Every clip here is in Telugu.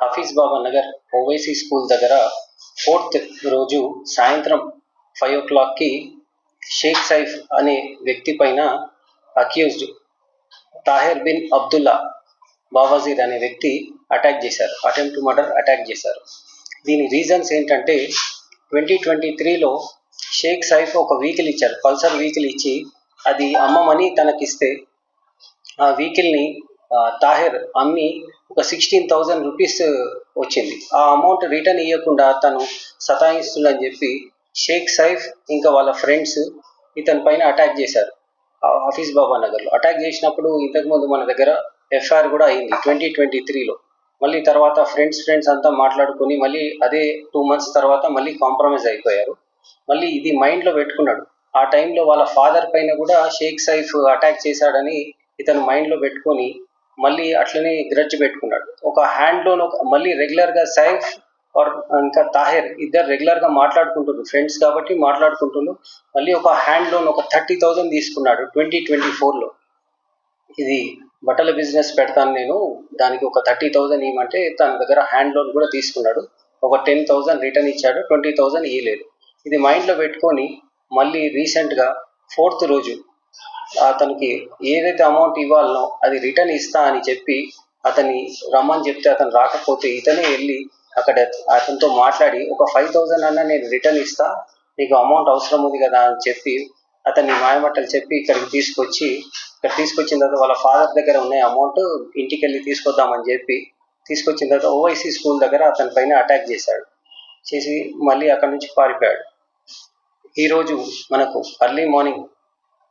హఫీజ్ బాబా నగర్ ఓవైసీ స్కూల్ దగ్గర ఫోర్త్ రోజు సాయంత్రం ఫైవ్ ఓ క్లాక్కి షేక్ సైఫ్ అనే వ్యక్తి పైన అక్యూజ్డ్ తాహిర్ బిన్ అబ్దుల్లా బావాజీర్ అనే వ్యక్తి అటాక్ చేశారు. అటెంప్ట్ మర్డర్ అటాక్ చేశారు. దీని రీజన్స్ ఏంటంటే ట్వంటీ ట్వంటీ త్రీలో షేక్ సైఫ్ ఒక వెహికల్ ఇచ్చారు. పల్సర్ వెహికల్ ఇచ్చి అది అమ్మమని తనకిస్తే ఆ వెహికల్ని తాహిర్ అమ్మి ఒక సిక్స్టీన్ థౌజండ్ రూపీస్ వచ్చింది. ఆ అమౌంట్ రిటర్న్ ఇవ్వకుండా తను సతాయిస్తుందని చెప్పి షేక్ సైఫ్ ఇంకా వాళ్ళ ఫ్రెండ్స్ ఇతని పైన అటాక్ చేశారు. ఆఫీస్ బాబా నగర్లో. అటాక్ చేసినప్పుడు ఇంతకుముందు మన దగ్గర ఎఫ్ఐఆర్ కూడా అయింది ట్వంటీ ట్వంటీ త్రీలో మళ్ళీ తర్వాత ఫ్రెండ్స్ ఫ్రెండ్స్ అంతా మాట్లాడుకొని మళ్ళీ అదే టూ మంత్స్ తర్వాత మళ్ళీ కాంప్రమైజ్ అయిపోయారు. మళ్ళీ ఇది మైండ్లో పెట్టుకున్నాడు. ఆ టైంలో వాళ్ళ ఫాదర్ పైన కూడా షేక్ సైఫ్ అటాక్ చేశాడని ఇతను మైండ్లో పెట్టుకొని మళ్ళీ అట్లనే గ్రడ్జ్ పెట్టుకున్నాడు. ఒక హ్యాండ్లో మళ్ళీ రెగ్యులర్గా సైఫ్ ఆర్ ఇంకా తాహిర్ ఇద్దరు రెగ్యులర్గా మాట్లాడుకుంటున్నారు ఫ్రెండ్స్ కాబట్టి మాట్లాడుకుంటున్నారు మళ్ళీ ఒక హ్యాండ్ లోన్ ఒక థర్టీ థౌజండ్ తీసుకున్నాడు ట్వంటీ ట్వంటీ ఫోర్లో ఇది బట్టల బిజినెస్ పెడతాను నేను. దానికి ఒక థర్టీ థౌజండ్ ఇవ్వమంటే తన దగ్గర హ్యాండ్ లోన్ కూడా తీసుకున్నాడు. ఒక టెన్ థౌజండ్ రిటర్న్ ఇచ్చాడు. ట్వంటీ థౌజండ్ ఇవ్వలేదు ఇది మైండ్లో పెట్టుకొని మళ్ళీ రీసెంట్గా ఫోర్త్ రోజు అతనికి ఏదైతే అమౌంట్ ఇవ్వాలనో అది రిటర్న్ ఇస్తా అని చెప్పి అతన్ని రమ్మని చెప్తే అతను రాకపోతే ఇతనే వెళ్ళి అక్కడ అతనితో మాట్లాడి ఒక ఫైవ్ థౌజండ్ అన్న నేను రిటర్న్ ఇస్తా నీకు అమౌంట్ అవసరం ఉంది కదా అని చెప్పి అతన్ని మాయమట్టలు చెప్పి ఇక్కడికి తీసుకొచ్చి ఇక్కడ తీసుకొచ్చిన తర్వాత వాళ్ళ ఫాదర్ దగ్గర ఉన్న అమౌంట్ ఇంటికి వెళ్ళి తీసుకొద్దామని చెప్పి తీసుకొచ్చిన తర్వాత ఓవైసీ స్కూల్ దగ్గర అతని పైన అటాక్ చేశాడు. చేసి మళ్ళీ అక్కడి నుంచి పారిపోయాడు. ఈరోజు మనకు అర్లీ మార్నింగ్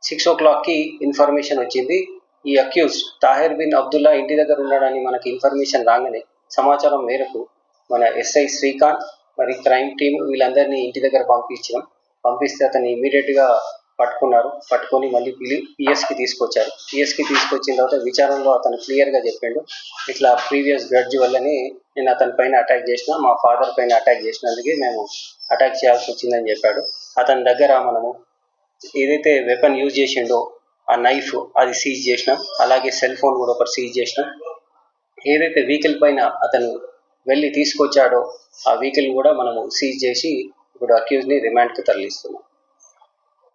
సిక్స్ ఓ క్లాక్కి ఇన్ఫర్మేషన్ వచ్చింది. ఈ అక్యూజ్ తాహిర్ బిన్ అబ్దుల్లా ఇంటి దగ్గర ఉన్నాడని మనకి ఇన్ఫర్మేషన్ రాగానే సమాచారం మేరకు మన ఎస్ఐ శ్రీకాంత్ మరి క్రైమ్ టీమ్ వీళ్ళందరినీ ఇంటి దగ్గర పంపించడం పంపిస్తే అతన్ని ఇమీడియట్గా పట్టుకున్నారు. పట్టుకొని మళ్ళీ పిలి పిఎస్కి తీసుకొచ్చారు. పిఎస్కి తీసుకొచ్చిన తర్వాత విచారణలో అతను క్లియర్గా చెప్పిండు. ఇట్లా ప్రీవియస్ గ్రడ్జ్ వల్లనే నేను అతని పైన అటాక్ చేసిన మా ఫాదర్ పైన అటాక్ చేసినందుకే మేము అటాక్ చేయాల్సి వచ్చిందని చెప్పాడు. అతని దగ్గర మనము ఏదైతే వెపన్ యూజ్ చేసిండో ఆ నైఫ్ అది సీజ్ చేసినాం అలాగే సెల్ ఫోన్ కూడా ఒకటి సీజ్ చేసినాం. ఏదైతే వెహికల్ పైన అతను వెళ్ళి తీసుకొచ్చాడో ఆ వెహికల్ కూడా మనము సీజ్ చేసి ఇప్పుడు అక్యూజ్ని రిమాండ్కి తరలిస్తున్నాం.